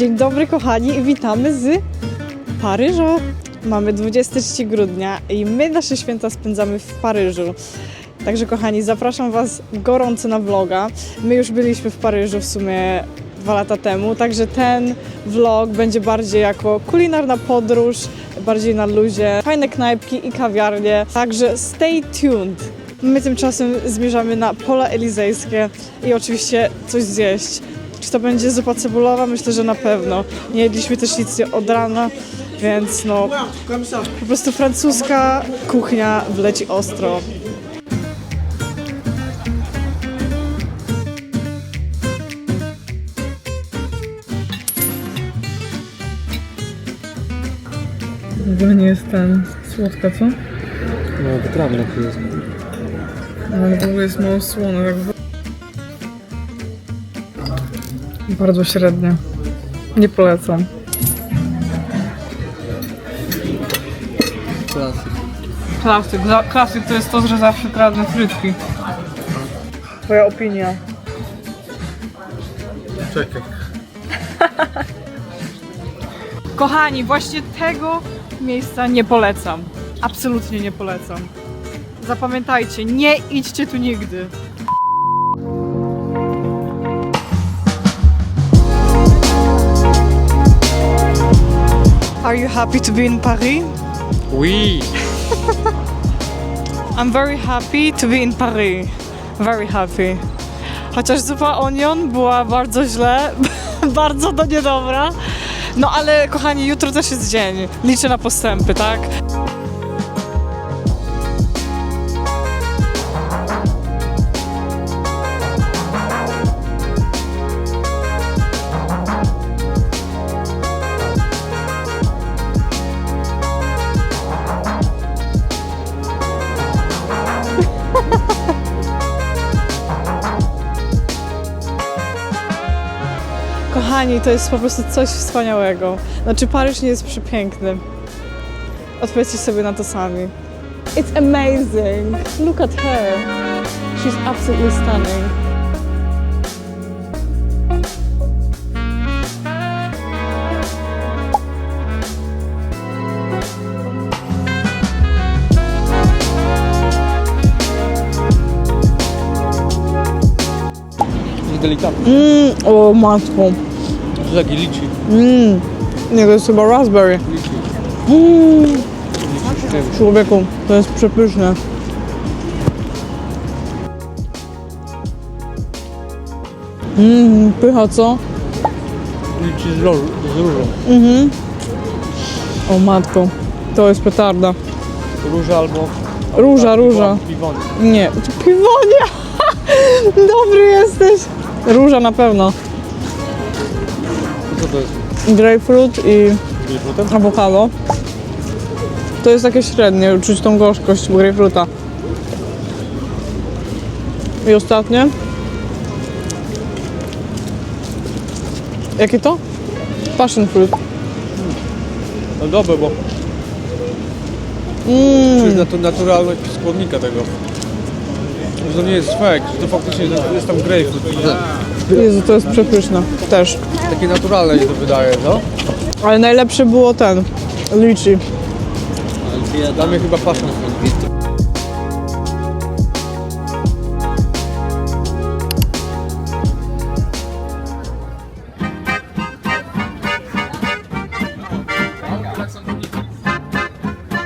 Dzień dobry kochani witamy z Paryża. Mamy 23 grudnia i my nasze święta spędzamy w Paryżu. Także kochani, zapraszam Was gorąco na vloga. My już byliśmy w Paryżu w sumie dwa lata temu, także ten vlog będzie bardziej jako kulinarna podróż, bardziej na luzie, fajne knajpki i kawiarnie. Także stay tuned. My tymczasem zmierzamy na pola elizejskie i oczywiście coś zjeść. Czy to będzie zupa cebulowa? Myślę, że na pewno. Nie jedliśmy też nic od rana, więc no po prostu francuska kuchnia wleci ostro. W ogóle nie jest ten słodka, co? No, wytrawne to jest. Ale w ogóle jest mało słone. Tak Bardzo średnie. Nie polecam. Klasyk. Klasyk. Za- Klasyk to jest to, że zawsze kradnę frytki. Twoja opinia. Czekaj. Kochani, właśnie tego miejsca nie polecam. Absolutnie nie polecam. Zapamiętajcie, nie idźcie tu nigdy. Are you happy to be in Paris? Oui! I'm very happy to be in Paris. Very happy. Chociaż zupa onion była bardzo źle, bardzo do niedobra. No ale kochani, jutro też jest dzień. Liczę na postępy, tak? To jest po prostu coś wspaniałego. Znaczy, Paryż nie jest przepiękny. Odpowiedzcie sobie na to sami. It's amazing. Look at her. She's absolutely stunning. Delikatny. Mmm, o matko. To jest taki liczy. Mmm. Nie, to jest chyba raspberry. Mmm. Człowieku, to jest przepyszne. Mmm, pycha co? Liczy z, róż, z różą. Mhm. O matko, to jest petarda. Róża albo... Róża, róża. Piwon. Nie, piwonia! Dobry jesteś! Róża na pewno. Co to jest? Grapefruit i Grapefruitem? awokado. To jest takie średnie, czuć tą gorzkość grapefruita. I ostatnie. Jakie to? Passion fruit. No dobre, bo czujesz natu naturalność składnika tego. Że to nie jest fake, że to faktycznie jest tam grapefruit. Jezu, to jest przepyszne. Też. Takie naturalne się to wydaje, no? Ale najlepsze było ten. Lychee. Dla mnie chyba passion fruit.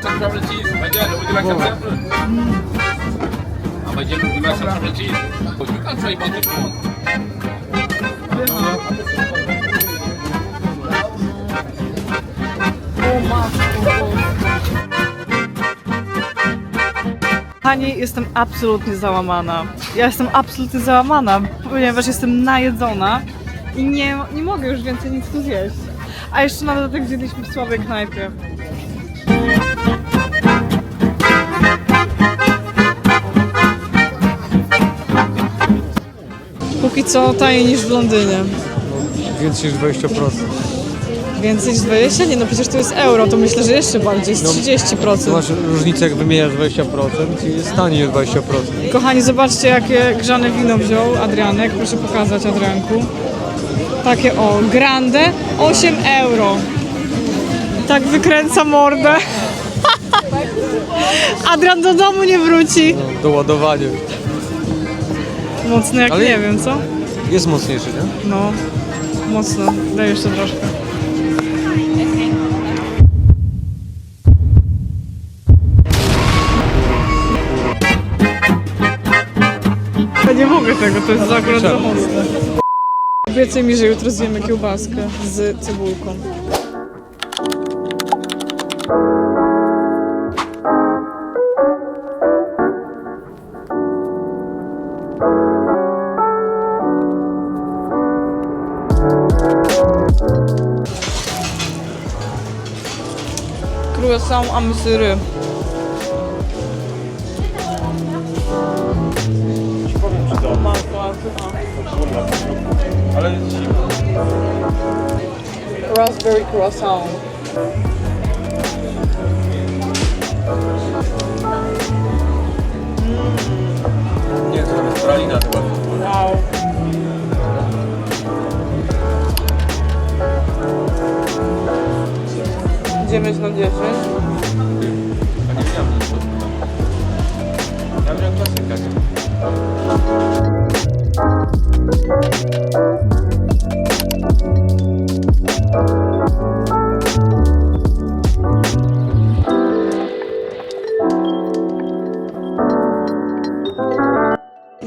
Chocolate cheese. Again, would you like some sample? Like some chocolate cheese? But you can try jestem absolutnie załamana. Ja jestem absolutnie załamana, ponieważ jestem najedzona i nie, nie mogę już więcej nic tu zjeść. A jeszcze na dodatek zjedliśmy w słabej knajpie. Póki co taniej niż w Londynie. Więcej niż 20%. Więcej niż 20? Nie no przecież to jest euro, to myślę, że jeszcze bardziej, z 30%. To masz różnicę, jak wymieniasz 20% i jest taniej o 20%. Kochani, zobaczcie jakie grzane wino wziął Adrianek. Proszę pokazać Adrianku. Takie o, grande, 8 euro. Tak wykręca mordę. Adrian do domu nie wróci. Doładowanie. Mocno jak Ale- nie wiem, co? Jest mocniejszy, nie? No, mocno. Daj jeszcze troszkę. Ja nie mogę tego, to jest za akurat za mocne. Obiecaj mi, że jutro zjemy kiełbaskę z cebulką. Croissant à mysyry. Ale Raspberry croissant. nie, to jest pralina chyba. Wow. Na dziesięć. A nie miałem nic od Ja wziąłem klasyka, nie?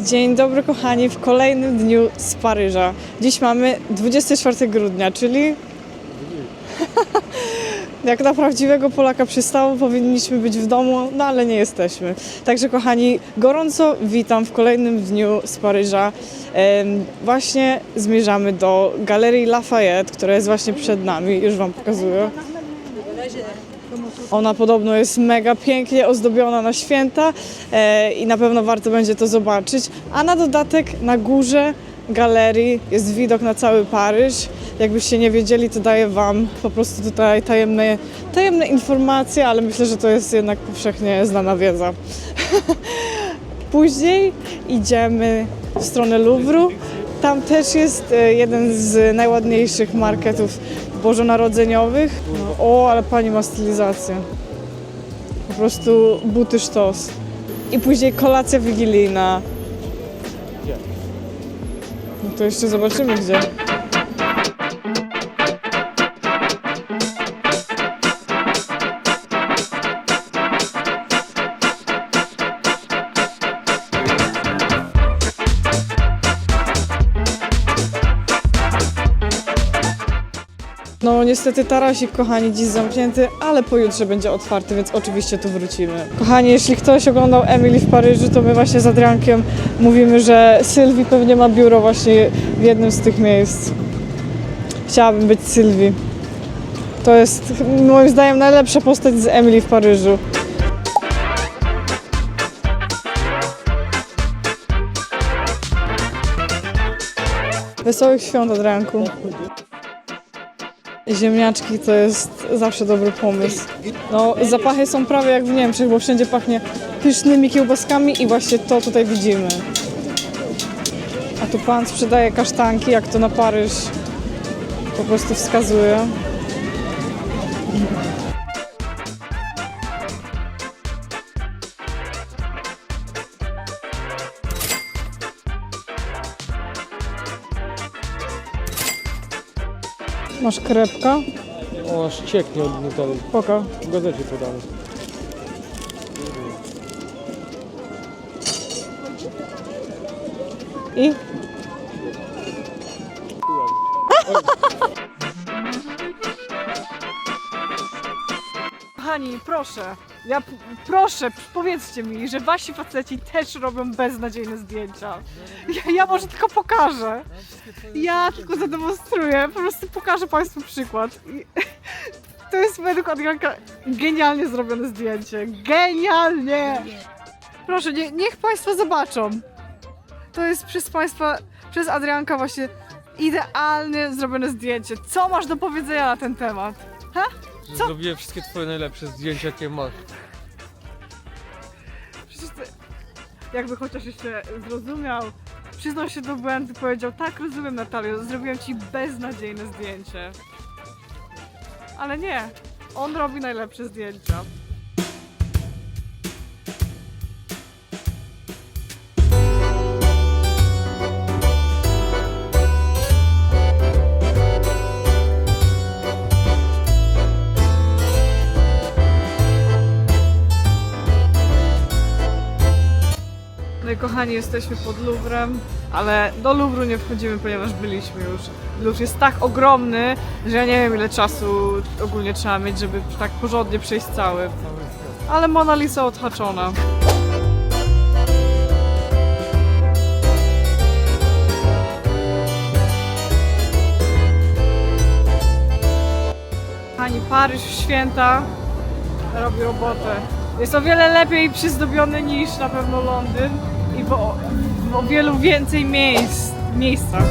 Dzień dobry kochani, w kolejnym dniu z Paryża. Dziś mamy 24 grudnia, czyli jak na prawdziwego Polaka przystało, powinniśmy być w domu, no ale nie jesteśmy. Także kochani, gorąco witam w kolejnym dniu z Paryża. Właśnie zmierzamy do Galerii Lafayette, która jest właśnie przed nami, już Wam pokazuję. Ona podobno jest mega pięknie ozdobiona na święta e, i na pewno warto będzie to zobaczyć. A na dodatek na górze galerii jest widok na cały Paryż. Jakbyście nie wiedzieli, to daję Wam po prostu tutaj tajemne, tajemne informacje, ale myślę, że to jest jednak powszechnie znana wiedza. Później idziemy w stronę Louvru. Tam też jest e, jeden z najładniejszych marketów bożonarodzeniowych. O, ale pani ma stylizację. Po prostu buty sztos. I później kolacja wigilijna. No to jeszcze zobaczymy gdzie. No niestety tarasik, kochani, dziś zamknięty, ale pojutrze będzie otwarty, więc oczywiście tu wrócimy. Kochani, jeśli ktoś oglądał Emily w Paryżu, to my właśnie z Adriankiem mówimy, że Sylwii pewnie ma biuro właśnie w jednym z tych miejsc. Chciałabym być Sylwii. To jest moim zdaniem najlepsza postać z Emily w Paryżu. Wesołych świąt, Adrianku. Ziemniaczki to jest zawsze dobry pomysł. No, zapachy są prawie jak w Niemczech, bo wszędzie pachnie pysznymi kiełbaskami i właśnie to tutaj widzimy. A tu pan sprzedaje kasztanki, jak to na Paryż po prostu wskazuje. Masz krepka? O, aż cieknie od Nutelli. Poka. W gazecie podane. I? Kochani, proszę, ja proszę, powiedzcie mi, że wasi faceci też robią beznadziejne zdjęcia. Ja, ja może tylko pokażę. Ja tylko zademonstruję, po prostu pokażę Państwu przykład. I to jest według Adrianka genialnie zrobione zdjęcie. Genialnie! Proszę, nie, niech Państwo zobaczą. To jest przez Państwa, przez Adrianka właśnie idealnie zrobione zdjęcie. Co masz do powiedzenia na ten temat? Że Co? Zrobiłem wszystkie twoje najlepsze zdjęcia, jakie masz. Przecież ty, jakby chociaż jeszcze zrozumiał, przyznał się do błędu, powiedział, tak rozumiem Natalio, zrobiłem ci beznadziejne zdjęcie. Ale nie, on robi najlepsze zdjęcia. Kochani, jesteśmy pod Louvrem, ale do Louvru nie wchodzimy, ponieważ byliśmy już. Louvre jest tak ogromny, że ja nie wiem ile czasu ogólnie trzeba mieć, żeby tak porządnie przejść cały. Ale Mona Lisa odhaczona. Pani Paryż w święta robi robotę. Jest o wiele lepiej przyzdobiony niż na pewno Londyn w w o wielu więcej miejsc, miejscach.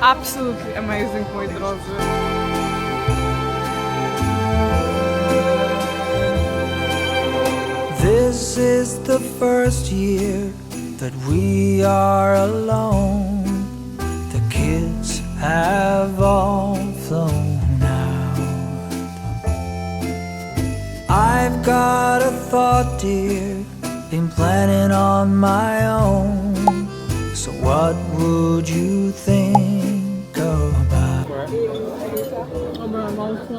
Absolutely amazing, moi drodzy. This is the first year that we are alone. The kids have all flown out. I've got a thought, dear, been planning on my own. So, what would you think about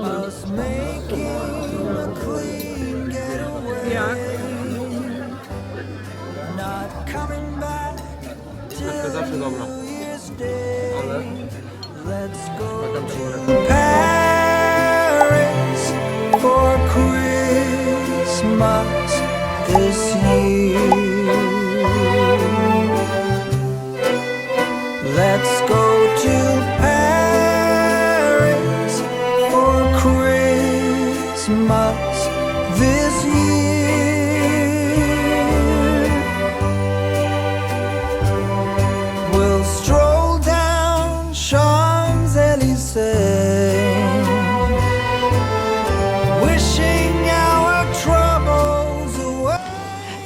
us making dobro. Ale... Taka Paris for Christmas this year. Let's go to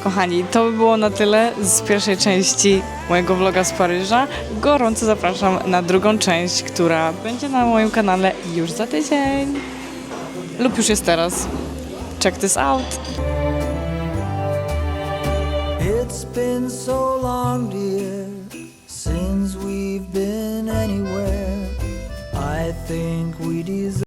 Kochani, to by było na tyle z pierwszej części mojego vloga z Paryża. Gorąco zapraszam na drugą część, która będzie na moim kanale już za tydzień. Lub już jest teraz. Check this out. It's been so long, dear, since we've been anywhere. I think we